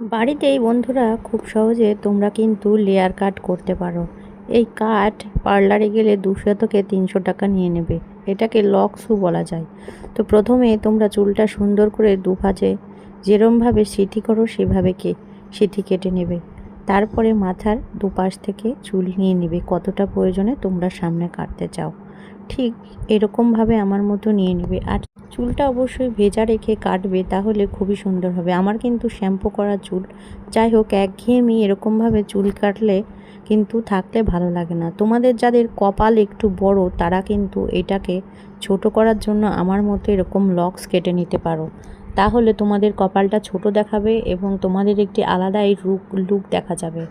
বাড়িতেই বন্ধুরা, খুব সহজে তোমরা কিন্তু লেয়ার কাট করতে পারো। এই কাট পার্লারে গেলে দুশো থেকে তিনশো টাকা নিয়ে নেবে। এটাকে লক্সও বলা যায়। তো প্রথমে তোমরা চুলটা সুন্দর করে দুভাজে, যেরমভাবে সিটি করো সেভাবে কে, সিটি কেটে নেবে। তারপরে মাথার দুপাশ থেকে চুল নিয়ে নেবে, কতটা প্রয়োজনে তোমরা সামনে কাটতে চাও। ঠিক এরকমভাবে আমার মতো নিয়ে নেবে। আর চুলটা অবশ্যই ভেজা রেখে কাটবে, তাহলে খুবই সুন্দর হবে। আমার কিন্তু শ্যাম্পু করা চুল, যাই হোক, একঘেয়েমি এরকমভাবে চুল কাটলে কিন্তু থাকলে ভালো লাগে না। তোমাদের যাদের কপাল একটু বড়, তারা কিন্তু এটাকে ছোট করার জন্য আমার মতো এরকম লক্স কেটে নিতে পারো। তাহলে তোমাদের কপালটা ছোট দেখাবে এবং তোমাদের একটি আলাদাই লুক লুক দেখা যাবে।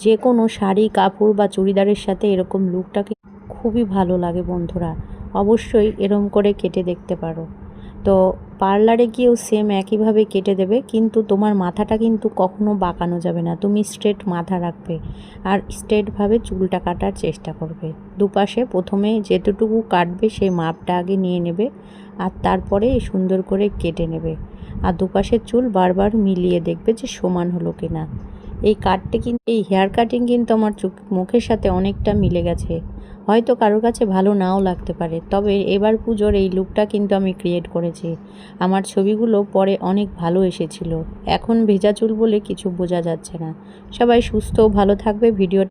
যে কোনো শাড়ি, কাপড় বা চুড়িদারের সাথে এরকম লুকটাকে খুবই ভালো লাগে বন্ধুরা। অবশ্যই এরম করে কেটে দেখতে পারো। তো পার্লারে গিয়েও সেম একইভাবে কেটে দেবে, কিন্তু তোমার মাথাটা কিন্তু কখনো বাঁকানো যাবে না। তুমি স্ট্রেট মাথা রাখবে আর স্ট্রেটভাবে চুলটা কাটার চেষ্টা করবে। দুপাশে প্রথমে যেতটুকু কাটবে সেই মাপটা আগে নিয়ে নেবে আর তারপরে সুন্দর করে কেটে নেবে। আর দুপাশের চুল বারবার মিলিয়ে দেখবে যে সমান হলো কি না এই কাটতে কিন্তু এই হেয়ার কাটিং কিন্তু আমার চোখ মুখের সাথে অনেকটা মিলে গেছে। হয়তো কারোর কাছে ভালো নাও লাগতে পারে, তবে এবার পুজোর এই লুকটা কিন্তু আমি ক্রিয়েট করেছি। আমার ছবিগুলো পরে অনেক ভালো এসেছিল। এখন ভেজা চুল বলে কিছু বোঝা যাচ্ছে না। সবাই সুস্থ ভালো থাকবে ভিডিও